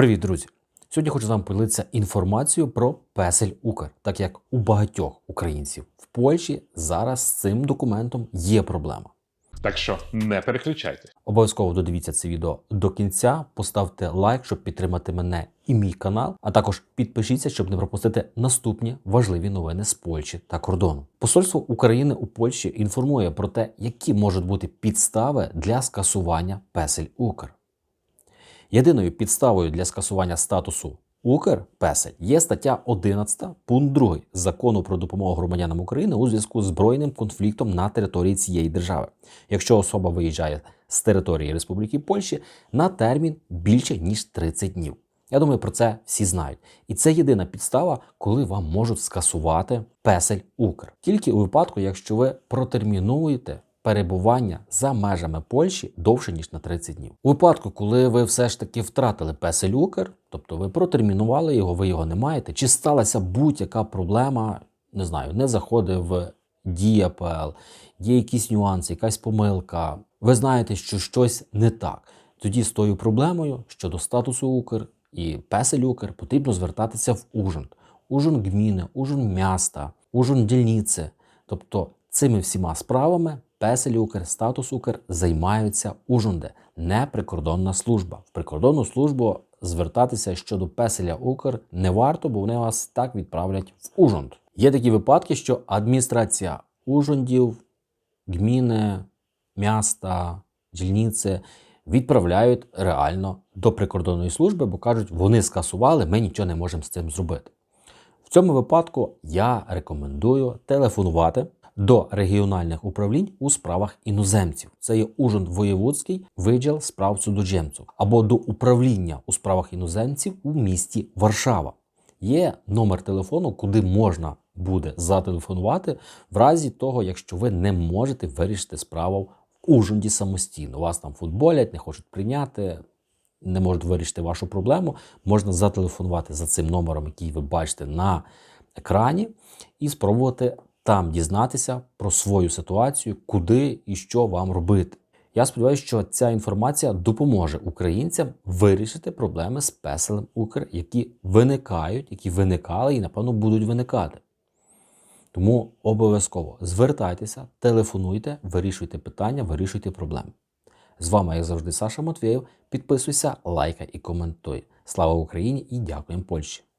Привіт, друзі! Сьогодні хочу з вами поділитися інформацією про Песель Укр, так як у багатьох українців в Польщі зараз з цим документом є проблема. Так що не переключайте. Обов'язково додивіться це відео до кінця, поставте лайк, щоб підтримати мене і мій канал, а також підпишіться, щоб не пропустити наступні важливі новини з Польщі та кордону. Посольство України у Польщі інформує про те, які можуть бути підстави для скасування Песель Укр. Єдиною підставою для скасування статусу Укр є стаття 11 пункт 2 закону про допомогу громадянам України у зв'язку з збройним конфліктом на території цієї держави, якщо особа виїжджає з території Республіки Польщі на термін більше ніж 30 днів. Я думаю, про це всі знають. І це єдина підстава, коли вам можуть скасувати песель Укр. Тільки у випадку, якщо ви протермінуєте перебування за межами Польщі довше ніж на 30 днів. У випадку, коли ви все ж таки втратили песель Укр, тобто ви протермінували його, ви його не маєте, чи сталася будь-яка проблема, не знаю, не заходив дія ПЛ, є якісь нюанси, якась помилка. Ви знаєте, що щось не так. Тоді з тою проблемою щодо статусу Укр і песель Укр потрібно звертатися в Ужин. Ужин гміни, Ужин міста, Ужин дільниці. Тобто цими всіма справами песель Укр, статус Укр займаються Ужунде, не прикордонна служба. В прикордонну службу звертатися щодо песеля Укр не варто, бо вони вас так відправлять в Ужунд. Є такі випадки, що адміністрація Ужундів, гміни, міста, дільниці відправляють реально до прикордонної служби, бо кажуть, вони скасували, ми нічого не можемо з цим зробити. В цьому випадку я рекомендую телефонувати до регіональних управлінь у справах іноземців. Це є Ужин Воєвудський виділ справ судоджемців або до управління у справах іноземців у місті Варшава. Є номер телефону, куди можна буде зателефонувати в разі того, якщо ви не можете вирішити справу в Ужинді самостійно. Вас там футболять, не хочуть прийняти, не можуть вирішити вашу проблему. Можна зателефонувати за цим номером, який ви бачите на екрані, і спробувати там дізнатися про свою ситуацію, куди і що вам робити. Я сподіваюся, що ця інформація допоможе українцям вирішити проблеми з песелем Укр, які виникають, які виникали і, напевно, будуть виникати. Тому обов'язково звертайтеся, телефонуйте, вирішуйте питання, вирішуйте проблеми. З вами, як завжди, Саша Матвєєв. Підписуйся, лайкай і коментуй. Слава Україні і дякуємо Польщі!